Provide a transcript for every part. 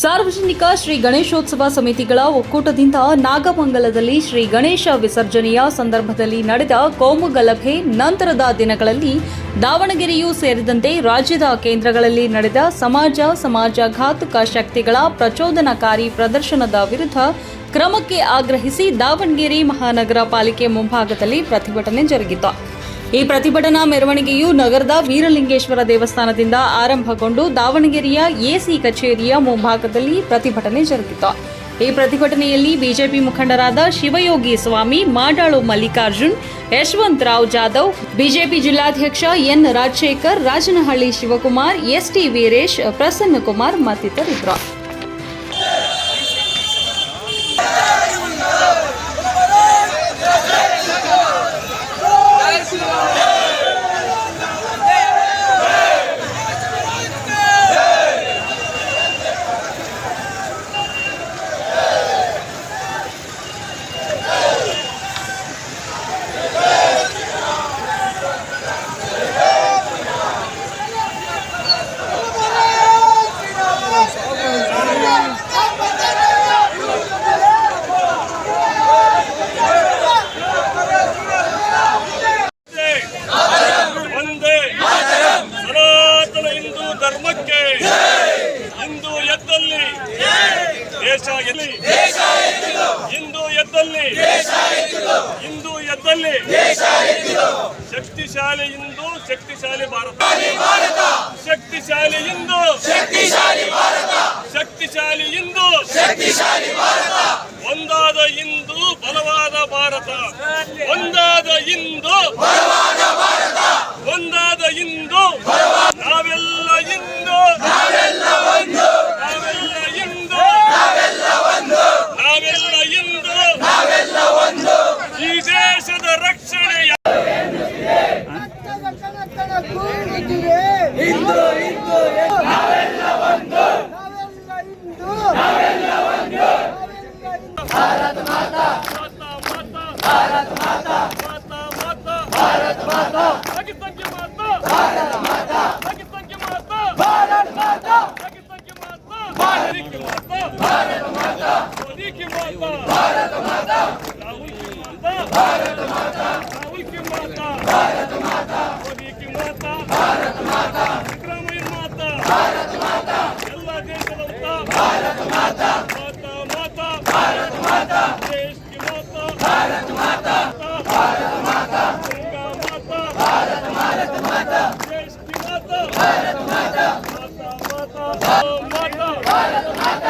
ಸಾರ್ವಜನಿಕ ಶ್ರೀ ಗಣೇಶೋತ್ಸವ ಸಮಿತಿಗಳ ಒಕ್ಕೂಟದಿಂದ ನಾಗಮಂಗಲದಲ್ಲಿ ಶ್ರೀ ಗಣೇಶ ವಿಸರ್ಜನೆಯ ಸಂದರ್ಭದಲ್ಲಿ ನಡೆದ ಕೋಮು ಗಲಭೆ ನಂತರದ ದಿನಗಳಲ್ಲಿ ದಾವಣಗೆರೆಯೂ ಸೇರಿದಂತೆ ರಾಜ್ಯದ ಕೇಂದ್ರಗಳಲ್ಲಿ ನಡೆದ ಸಮಾಜ ಸಮಾಜಘಾತುಕ ಶಕ್ತಿಗಳ ಪ್ರಚೋದನಕಾರಿ ಪ್ರದರ್ಶನದ ವಿರುದ್ಧ ಕ್ರಮಕ್ಕೆ ಆಗ್ರಹಿಸಿ ದಾವಣಗೆರೆ ಮಹಾನಗರ ಪಾಲಿಕೆ ಮುಂಭಾಗದಲ್ಲಿ ಪ್ರತಿಭಟನೆ ಜರುಗಿತು. ಈ ಪ್ರತಿಭಟನಾ ಮೆರವಣಿಗೆಯು ನಗರದ ವೀರಲಿಂಗೇಶ್ವರ ದೇವಸ್ಥಾನದಿಂದ ಆರಂಭಗೊಂಡು ದಾವಣಗೆರೆಯ ಎಸಿ ಕಚೇರಿಯ ಮುಂಭಾಗದಲ್ಲಿ ಪ್ರತಿಭಟನೆ ಜರುಗಿತು. ಈ ಪ್ರತಿಭಟನೆಯಲ್ಲಿ ಬಿಜೆಪಿ ಮುಖಂಡರಾದ ಶಿವಯೋಗಿ ಸ್ವಾಮಿ, ಮಾಡಾಳು ಮಲ್ಲಿಕಾರ್ಜುನ್, ಯಶವಂತ್ ರಾವ್ ಜಾಧವ್, ಬಿಜೆಪಿ ಜಿಲ್ಲಾಧ್ಯಕ್ಷ ಎನ್ ರಾಜಶೇಖರ್, ರಾಜನಹಳ್ಳಿ ಶಿವಕುಮಾರ್, ಎಸ್ಟಿ ವೀರೇಶ್, ಪ್ರಸನ್ನಕುಮಾರ್ ಮತ್ತಿತರಿದ್ದರು. ಧರ್ಮಕ್ಕೆ ಹಿಂದೂ ಎದ್ದಲ್ಲಿ ದೇಶ ಎಲ್ಲಿ? ಹಿಂದೂ ಎದ್ದಲ್ಲಿ ಹಿಂದೂ ಎದ್ದಲ್ಲಿ ಶಕ್ತಿಶಾಲಿ ಇಂದು, ಶಕ್ತಿಶಾಲಿ ಭಾರತ. ಶಕ್ತಿಶಾಲಿ ಇಂದು, ಶಕ್ತಿಶಾಲಿ ಹಿಂದೂ ಒಂದಾದ ಮೋದಿಗೆ ಮಾತಾ ಭಾರತ ಮಾತಾ ಮೋದಿಗೆ ಮಾತಾ ಭಾರತ ಮಾತಾ ರಾಹುಲ್ಗೆ ಮಾತಾ ಭಾರತ ಮಾತಾ ರಾಹುಲ್ಗೆ ಮಾತಾ ಭಾರತ ಮಾತಾ ಮೋದಿಗೆ ಮಾತಾ ಭಾರತ ಮಾತಾ ಸಿದ್ದರಾಮಯ್ಯ ಮಾತಾ ಭಾರತ ಮಾತಾ ಎಲ್ಲ ದೇಶದ ಉತ್ತ ಭಾರತ ಮಾತಾ ಮಾತಾ ಮಾತಾ ಭಾರತ ಮಾತಾ ದೇಶಕ್ಕೆ ಮಾತಾ ಭಾರತ ಮಾತಾ ಭಾರತ ಮಾತಾ ಗಂಗಾ ಮಾತಾ ಭಾರತ ಮಾತಾ ಮಾತಾ ದೇಶಕ್ಕೆ ಮಾತಾ ಭಾರತ ಮಾತಾ ಮಾತಾ ಮಾತಾ ಮಾತಾ ಭಾರತ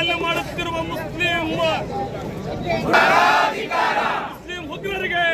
ಹಲ್ಲೆ ಮಾಡುತ್ತಿರುವ ಮುಸ್ಲಿಂ ಮುಸ್ಲಿಂ ಉಗ್ರರಿಗೆ